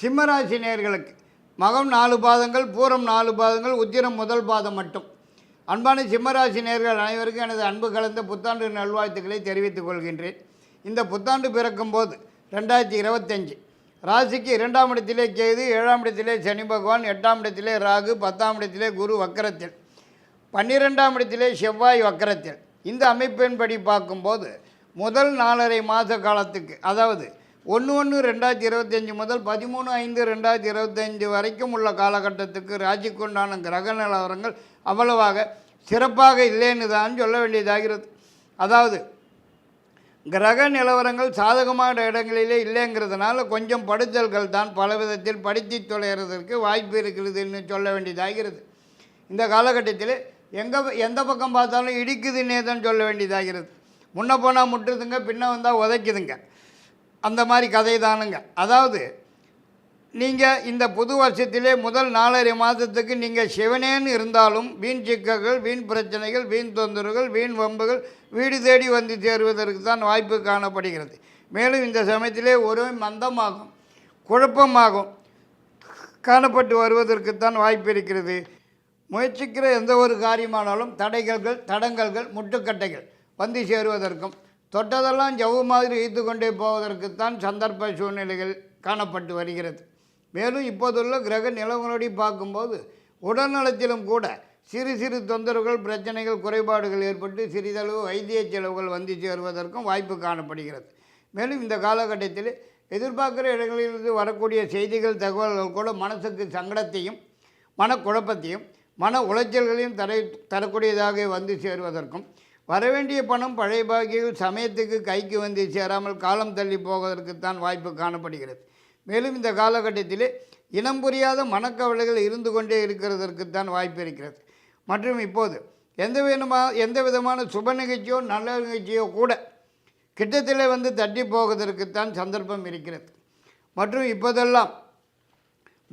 சிம்மராசி நேயர்களுக்கு மகம் நாலு பாதங்கள் பூரம் நாலு பாதங்கள் உத்திரம் முதல் பாதம் மட்டும். அன்பான சிம்மராசி நேர்கள் அனைவருக்கும் எனது அன்பு கலந்த புத்தாண்டு நல்வாழ்த்துக்களை தெரிவித்துக் கொள்கின்றேன். இந்த புத்தாண்டு பிறக்கும் போது ரெண்டாயிரத்தி இருபத்தஞ்சு ராசிக்கு இரண்டாம் இடத்திலே கேது ஏழாம் இடத்திலே சனி பகவான் எட்டாம் இடத்திலே ராகு பத்தாம் இடத்திலே குரு வக்கரத்தில் பன்னிரெண்டாம் இடத்திலே செவ்வாய் வக்கரத்தில். இந்த அமைப்பின்படி பார்க்கும்போது முதல் நாலரை மாத காலத்துக்கு அதாவது ஒன்று ஒன்று ரெண்டாயிரத்தி இருபத்தஞ்சி முதல் பதிமூணு ஐந்து ரெண்டாயிரத்தி இருபத்தஞ்சி வரைக்கும் உள்ள காலகட்டத்துக்கு ராசிக்குண்டான கிரக நிலவரங்கள் அவ்வளவாக சிறப்பாக இல்லைன்னு தான் சொல்ல வேண்டியதாகிறது அதாவது கிரக நிலவரங்கள் சாதகமான இடங்களிலே இல்லைங்கிறதுனால கொஞ்சம் படுத்தல்கள் தான் பல விதத்தில் படித்து தொலைகிறதற்கு வாய்ப்பு இருக்கிறதுன்னு சொல்ல வேண்டியதாகிறது இந்த காலகட்டத்தில் எங்கே எந்த பக்கம் பார்த்தாலும் இடிக்குதுன்னே தான் சொல்ல வேண்டியதாகிறது முன்ன போனால் முட்டுதுங்க பின்ன வந்தால் உதைக்குதுங்க. அந்த மாதிரி கதை தானுங்க அதாவது நீங்கள் இந்த புது வருஷத்திலே முதல் நாலரை மாதத்துக்கு நீங்கள் சிவனேன்னு இருந்தாலும் வீண் சிக்கல்கள் வீண் பிரச்சனைகள் வீண் தொந்தரவுகள் வீண் வம்புகள் வீடு தேடி வந்து சேருவதற்கு தான் வாய்ப்பு காணப்படுகிறது. மேலும் இந்த சமயத்திலே ஒரு மந்தமாகும் குழப்பமாகும் காணப்பட்டு வருவதற்குத்தான் வாய்ப்பு இருக்கிறது. முயற்சிக்கிற எந்த ஒரு காரியமானாலும் தடைகள்கள் தடங்கல்கள் முட்டுக்கட்டைகள் வந்து சேருவதற்கும் தொட்டதெல்லாம் ஜவ்வு மாதிரி வைத்து கொண்டே போவதற்குத்தான் சந்தர்ப்ப சூழ்நிலைகள் காணப்பட்டு வருகிறது. மேலும் இப்போதுள்ள கிரக நிலவரப்படி பார்க்கும்போது உடல்நலத்திலும் கூட சிறு சிறு தொந்தரவுகள் பிரச்சனைகள் குறைபாடுகள் ஏற்பட்டு சிறிதளவு வைத்திய செலவுகள் வந்து சேருவதற்கும் வாய்ப்பு காணப்படுகிறது. மேலும் இந்த காலகட்டத்தில் எதிர்பார்க்குற இடங்களிலிருந்து வரக்கூடிய செய்திகள் தகவல்கள் கூட மனசுக்கு சங்கடத்தையும் மனக்குழப்பத்தையும் மன உளைச்சல்களையும் தர தரக்கூடியதாக வந்து சேருவதற்கும் வரவேண்டிய பணம் பழைய பாக்கியில் சமயத்துக்கு கைக்கு வந்து சேராமல் காலம் தள்ளி போவதற்குத்தான் வாய்ப்பு காணப்படுகிறது. மேலும் இந்த காலகட்டத்திலே இனம் புரியாத மனக்கவலைகள் இருந்து கொண்டே இருக்கிறதற்குத்தான் வாய்ப்பு இருக்கிறது. மற்றும் இப்போது எந்த விதமா எந்த விதமான சுப நிகழ்ச்சியோ நல்ல நிகழ்ச்சியோ கூட கிட்டத்திலே வந்து தட்டி போவதற்குத்தான் சந்தர்ப்பம் இருக்கிறது. மற்றும் இப்போதெல்லாம்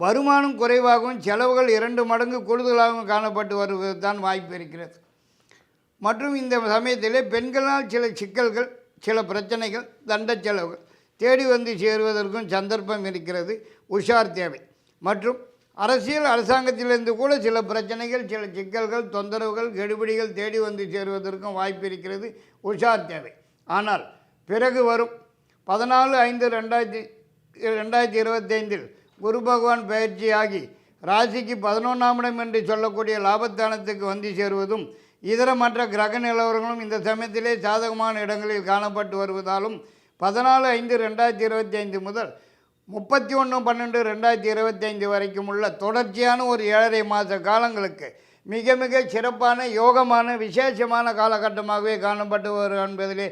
வருமானம் குறைவாகவும் செலவுகள் இரண்டு மடங்கு கூடுதலாகவும் காணப்பட்டு வருவது தான் வாய்ப்பு இருக்கிறது. மற்றும் இந்த சமயத்திலே பெண்களால் சில சிக்கல்கள் சில பிரச்சனைகள் தண்ட செலவுகள் தேடி வந்து சேருவதற்கும் சந்தர்ப்பம் இருக்கிறது. உஷார் தேவை. மற்றும் அரசியல் அரசாங்கத்திலிருந்து கூட சில பிரச்சனைகள் சில சிக்கல்கள் தொந்தரவுகள் கெடுபிடிகள் தேடி வந்து சேருவதற்கும் வாய்ப்பு இருக்கிறது. உஷார் தேவை. ஆனால் பிறகு வரும் பதினாலு ஐந்து ரெண்டாயிரத்தி ரெண்டாயிரத்தி இருபத்தைந்தில் குரு பகவான் பயிற்சியாகி ராசிக்கு பதினொன்றாம் இடம் என்று சொல்லக்கூடிய லாபத்தானத்துக்கு வந்து சேருவதும் இதர மற்ற கிரக நிலவரங்களும் இந்த சமயத்திலே சாதகமான இடங்களில் காணப்பட்டு வருவதாலும் பதினாலு ஐந்து ரெண்டாயிரத்தி இருபத்தி ஐந்து முதல் முப்பத்தி ஒன்று பன்னெண்டு ரெண்டாயிரத்தி இருபத்தி ஐந்து வரைக்கும் உள்ள தொடர்ச்சியான ஒரு ஏழரை மாத காலங்களுக்கு மிக மிக சிறப்பான யோகமான விசேஷமான காலகட்டமாகவே காணப்பட்டு வரும் என்பதிலே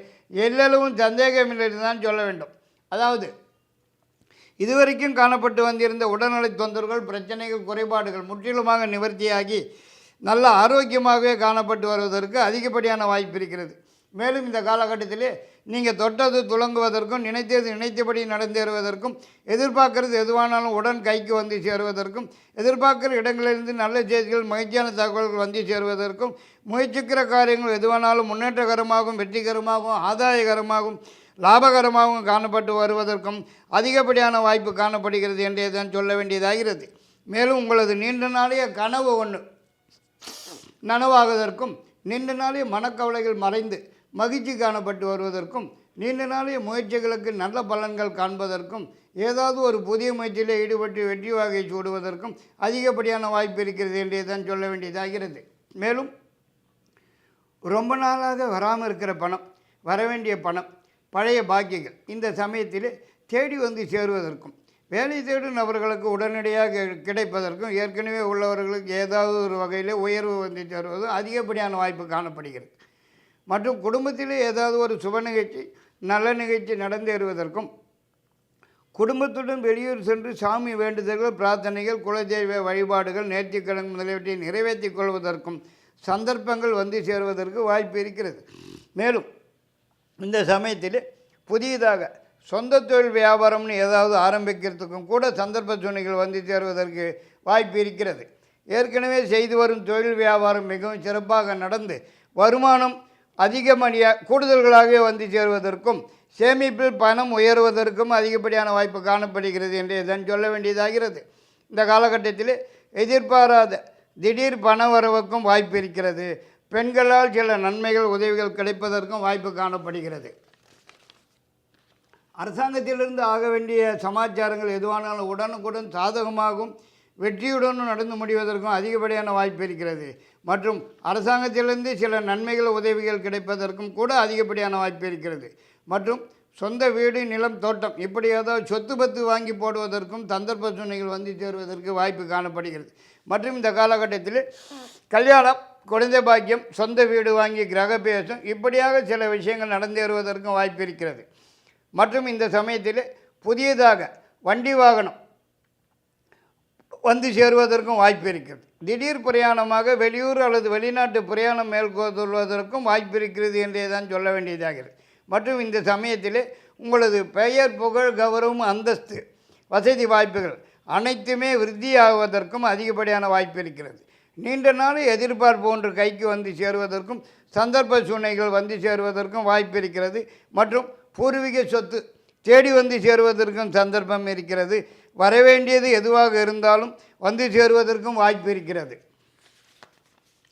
எல்லளவும் சந்தேகமில்லை தான் சொல்ல வேண்டும். அதாவது இதுவரைக்கும் காணப்பட்டு வந்திருந்த உடல்நலை தொந்தரவுகள் பிரச்சனைகள் குறைபாடுகள் முற்றிலுமாக நிவர்த்தியாகி நல்ல ஆரோக்கியமாகவே காணப்பட்டு வருவதற்கு அதிகப்படியான வாய்ப்பு இருக்கிறது. மேலும் இந்த காலகட்டத்திலே நீங்கள் தொட்டது துளங்குவதற்கும் நினைத்தது நினைத்தபடி நடந்தேறுவதற்கும் எதிர்பார்க்கறது எதுவானாலும் உடன் கைக்கு வந்து சேருவதற்கும் எதிர்பார்க்குற இடங்களிலிருந்து நல்ல செய்திகள் மகிழ்ச்சியான தகவல்கள் வந்து சேருவதற்கும் முயற்சிக்கிற காரியங்கள் எதுவானாலும் முன்னேற்றகரமாகவும் வெற்றிகரமாகவும் ஆதாயகரமாகவும் லாபகரமாகவும் காணப்பட்டு வருவதற்கும் அதிகப்படியான வாய்ப்பு காணப்படுகிறது என்றே தான் சொல்ல வேண்டியதாகிறது. மேலும் உங்களது நீண்ட நாளைய கனவு ஒன்று நனவாகுவதற்கும் நீண்ட நாளைய மனக்கவலைகள் மறைந்து மகிழ்ச்சி காணப்பட்டு வருவதற்கும் நீண்ட நாளைய முயற்சிகளுக்கு நல்ல பலன்கள் காண்பதற்கும் ஏதாவது ஒரு புதிய முயற்சியில் ஈடுபட்டு வெற்றி வாகை சூடுவதற்கும் அதிகப்படியான வாய்ப்பு இருக்கிறது என்றே தான் சொல்ல வேண்டியதாகிறது. மேலும் ரொம்ப நாளாக வராமல் இருக்கிற பணம் வரவேண்டிய பணம் பழைய பாக்கியங்கள் இந்த சமயத்தில் தேடி வந்து சேருவதற்கும் வேலை தேடும் நபர்களுக்கு உடனடியாக கிடைப்பதற்கும் ஏற்கனவே உள்ளவர்களுக்கு ஏதாவது ஒரு வகையில் உயர்வு வந்து சேருவதும் அதிகப்படியான வாய்ப்பு காணப்படுகிறது. மற்றும் குடும்பத்திலே ஏதாவது ஒரு சுப நிகழ்ச்சி நல்ல நிகழ்ச்சி நடந்தேறுவதற்கும் குடும்பத்துடன் வெளியூர் சென்று சாமி வேண்டுதல்கள் பிரார்த்தனைகள் குலதெய்வ வழிபாடுகள் நேர்த்திக்கடன் முதலியவற்றை நிறைவேற்றிக் கொள்வதற்கும் சந்தர்ப்பங்கள் வந்து சேருவதற்கு வாய்ப்பு இருக்கிறது. மேலும் இந்த சமயத்தில் புதியதாக சொந்த தொழில் வியாபாரம்னு ஏதாவது ஆரம்பிக்கிறதுக்கும் கூட சந்தர்ப்ப சூழ்நிலைகள் வந்து சேருவதற்கு வாய்ப்பு இருக்கிறது. ஏற்கனவே செய்து வரும் தொழில் வியாபாரம் மிகவும் சிறப்பாக நடந்து வருமானம் அதிகமணியாக கூடுதல்களாகவே வந்து சேருவதற்கும் சேமிப்பில் பணம் உயர்வதற்கும் அதிகப்படியான வாய்ப்பு காணப்படுகிறது என்று இதன் சொல்ல வேண்டியதாகிறது. இந்த காலகட்டத்தில் எதிர்பாராத திடீர் பண வரவுக்கும் வாய்ப்பு இருக்கிறது. பெண்களால் சில நன்மைகள் உதவிகள் கிடைப்பதற்கும் வாய்ப்பு காணப்படுகிறது. அரசாங்கத்திலிருந்து ஆக வேண்டிய சமாச்சாரங்கள் எதுவானாலும் உடனுக்குடன் சாதகமாகவும் வெற்றியுடனும் நடந்து முடிவதற்கும் அதிகப்படியான வாய்ப்பு இருக்கிறது. மற்றும் அரசாங்கத்திலிருந்து சில நன்மைகள் உதவிகள் கிடைப்பதற்கும் கூட அதிகப்படியான வாய்ப்பு இருக்கிறது. மற்றும் சொந்த வீடு நிலம் தோட்டம் இப்படி ஏதாவது சொத்து பத்து வாங்கி போடுவதற்கும் சந்தர்ப்ப சூழ்நிலைகள் வந்து சேருவதற்கு வாய்ப்பு காணப்படுகிறது. மற்றும் இந்த காலகட்டத்தில் கல்யாணம் குழந்தை பாக்கியம் சொந்த வீடு வாங்கி கிரகபேசம் இப்படியாக சில விஷயங்கள் நடந்தேறுவதற்கும் வாய்ப்பு இருக்கிறது. மற்றும் இந்த சமயத்தில் புதியதாக வண்டி வாகனம் வந்து சேருவதற்கும் வாய்ப்பு இருக்கிறது. திடீர் பிரயாணமாக வெளியூர் அல்லது வெளிநாட்டு பிரயாணம் மேற்கொள்வதற்கும் வாய்ப்பு இருக்கிறது என்றே தான் சொல்ல வேண்டியதாகிறது மற்றும் இந்த சமயத்தில் உங்களது பெயர் புகழ் கௌரவம் அந்தஸ்து வசதி வாய்ப்புகள் அனைத்துமே விருத்தியாகுவதற்கும் அதிகப்படியான வாய்ப்பு இருக்கிறது. நீண்ட நாள் எதிர்பார்ப்பு ஒன்று கைக்கு வந்து சேருவதற்கும் சந்தர்ப்ப சூழ்நிலைகள் வந்து சேருவதற்கும் வாய்ப்பு இருக்கிறது. மற்றும் பூர்வீக சொத்து தேடி வந்து சேருவதற்கும் சந்தர்ப்பம் இருக்கிறது. வரவேண்டியது எதுவாக இருந்தாலும் வந்து சேருவதற்கும் வாய்ப்பு இருக்கிறது.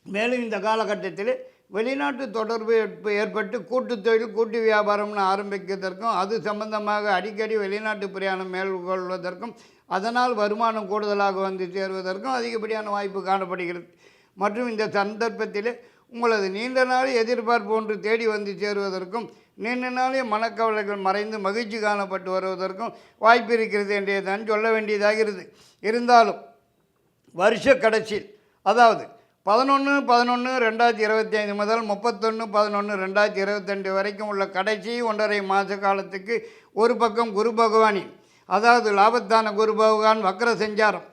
மேலும் இந்த காலகட்டத்தில் வெளிநாட்டு தொடர்பு ஏற்ப- ஏற்பட்டு கூட்டு தொழில் கூட்டு வியாபாரம்னு ஆரம்பிக்கிறதற்கும் அது சம்பந்தமாக அடிக்கடி வெளிநாட்டு பிரயாணம் மேற்கொள்வதற்கும் அதனால் வருமானம் கூடுதலாக வந்து சேருவதற்கும் அதிகப்படியான வாய்ப்பு காணப்படுகிறது. மற்றும் இந்த சந்தர்ப்பத்தில் உங்களது நீண்ட நாள் எதிர்பார்ப்பு ஒன்று தேடி வந்து சேருவதற்கும் நீண்ட நாளே மனக்கவலைகள் மறைந்து மகிழ்ச்சி காணப்பட்டு வருவதற்கும் வாய்ப்பு இருக்கிறது என்றே தான் சொல்ல வேண்டியதாகிறது. இருந்தாலும் வருஷ கடைசியில் அதாவது பதினொன்று பதினொன்று ரெண்டாயிரத்தி இருபத்தி ஐந்து முதல் முப்பத்தொன்று பதினொன்று ரெண்டாயிரத்தி இருபத்தெண்டு வரைக்கும் உள்ள கடைசி ஒன்றரை மாத காலத்துக்கு ஒரு பக்கம் குரு பகவானின் அதாவது லாபத்தான குரு பகவான் வக்ர செஞ்சாரம்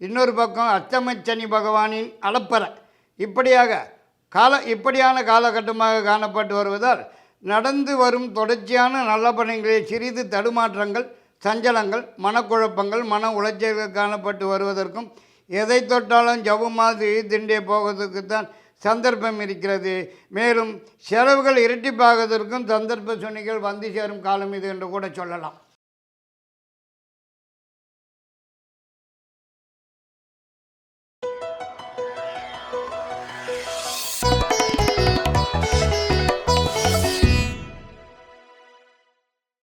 இன்னொரு பக்கம் அச்சமச்சனி பகவானின் அளப்பறை இப்படியாக கால இப்படியான காலகட்டமாக காணப்பட்டு வருவதால் நடந்து வரும் தொடர்ச்சியான நல்ல பணிகளில் சிறிது தடுமாற்றங்கள் சஞ்சலங்கள் மனக்குழப்பங்கள் மன உளைச்சல்கள் காணப்பட்டு வருவதற்கும் எதை தொட்டாலும் ஜபமாக திண்டே போவதற்கு தான் சந்தர்ப்பம் இருக்கிறது. மேலும் செலவுகள் இரட்டிப்பாகுவதற்கும் சந்தர்ப்ப சுனிகள் வந்து சேரும் காலம் இது என்று கூட சொல்லலாம்.